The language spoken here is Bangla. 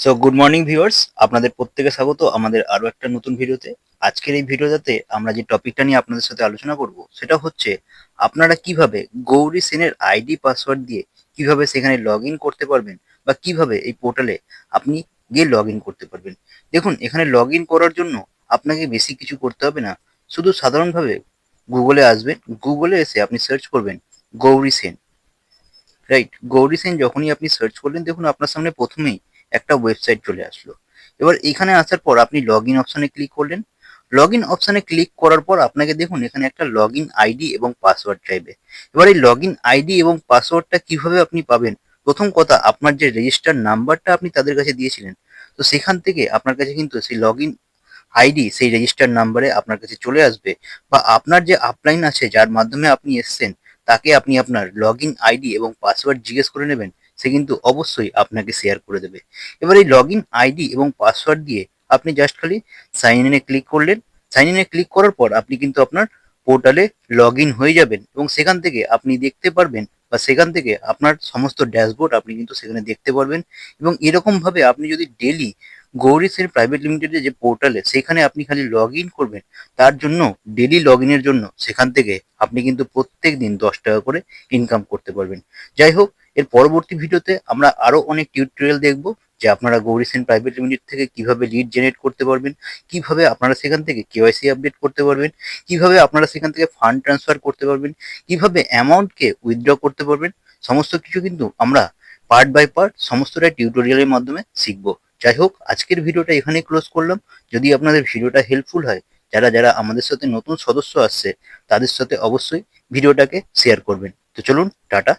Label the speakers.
Speaker 1: সো গুড মর্নিং ভিউয়ার্স আপনাদের প্রত্যেকে স্বাগত আমাদের আরও একটা নতুন ভিডিওতে। আজকের এই ভিডিওটাতে আমরা যে টপিকটা নিয়ে আপনাদের সাথে আলোচনা করব, সেটা হচ্ছে আপনারা কীভাবে গৌরী সেনের আইডি, পাসওয়ার্ড দিয়ে কীভাবে সেখানে লগ করতে পারবেন বা কীভাবে এই পোর্টালে আপনি গিয়ে লগ করতে পারবেন। দেখুন, এখানে লগ করার জন্য আপনাকে বেশি কিছু করতে হবে না। শুধু সাধারণভাবে গুগলে আসবেন, গুগলে এসে আপনি সার্চ করবেন গৌরী সেন। রাইট, গৌরী সেন যখনই আপনি সার্চ করলেন, দেখুন আপনার সামনে প্রথমেই একটা ওয়েবসাইট চলে আসলো। এবার এখানে আসার পর আপনি লগ ইন অপশনে ক্লিক করলেন। লগ ইন অপশনে ক্লিক করার পর আপনাকে দেখুন, এখানে একটা লগ ইন আইডি এবং পাসওয়ার্ড চাইবে। এবার এই লগ ইন আইডি এবং পাসওয়ার্ডটা কীভাবে আপনি পাবেন? প্রথম কথা, আপনার যে রেজিস্টার নাম্বারটা আপনি তাদের কাছে দিয়েছিলেন, তো সেখান থেকে আপনার কাছে কিন্তু সেই লগ ইন আইডি সেই রেজিস্টার নাম্বারে আপনার কাছে চলে আসবে। বা আপনার যে আপলাইন আছে, যার মাধ্যমে আপনি এসছেন, তাকে আপনি আপনার লগ ইন আইডি এবং পাসওয়ার্ড জিজ্ঞেস করে নেবেন। সে কিন্তু অবশ্যই আপনাকে শেয়ার করে দেবে। এবার এই লগ আইডি এবং পাসওয়ার্ড দিয়ে আপনি জাস্ট খালি সাইন ইনে ক্লিক করলেন। সাইন ইনে ক্লিক করার পর আপনি কিন্তু আপনার পোর্টালে লগ হয়ে যাবেন এবং সেখান থেকে আপনি দেখতে পারবেন বা সেখান থেকে আপনার সমস্ত ড্যাশবোর্ড আপনি কিন্তু সেখানে দেখতে পারবেন এবং এরকমভাবে আপনি যদি ডেলি গৌরী সেন প্রাইভেট লিমিটেডের যে পোর্টালে সেখানে আপনি খালি লগ করবেন, তার জন্য ডেলি লগ ইনের জন্য সেখান থেকে আপনি কিন্তু প্রত্যেক দিন দশ টাকা করে ইনকাম করতে পারবেন। যাই হোক, এর পরবর্তী ভিডিওতে আমরা আরও অনেক টিউটোরিয়াল দেখব যে আপনারা গৌরী সেন প্রাইভেট লিমিটেড থেকে কীভাবে লিড জেনারেট করতে পারবেন, কীভাবে আপনারা সেখান থেকে কেওয়াইসি আপডেট করতে পারবেন, কীভাবে আপনারা সেখান থেকে ফান্ড ট্রান্সফার করতে পারবেন, কীভাবে অ্যামাউন্টকে উইথড্র করতে পারবেন, সমস্ত কিছু কিন্তু আমরা পার্ট বাই পার্ট সমস্তটাই টিউটোরিয়ালের মাধ্যমে শিখব। যাই হোক, আজকের ভিডিওটা এখানেই ক্লোজ করলাম। যদি আপনাদের ভিডিওটা হেল্পফুল হয়, যারা যারা আমাদের সাথে নতুন সদস্য আসছে, তাদের সাথে অবশ্যই ভিডিওটাকে শেয়ার করবেন। তো চলুন, টাটা।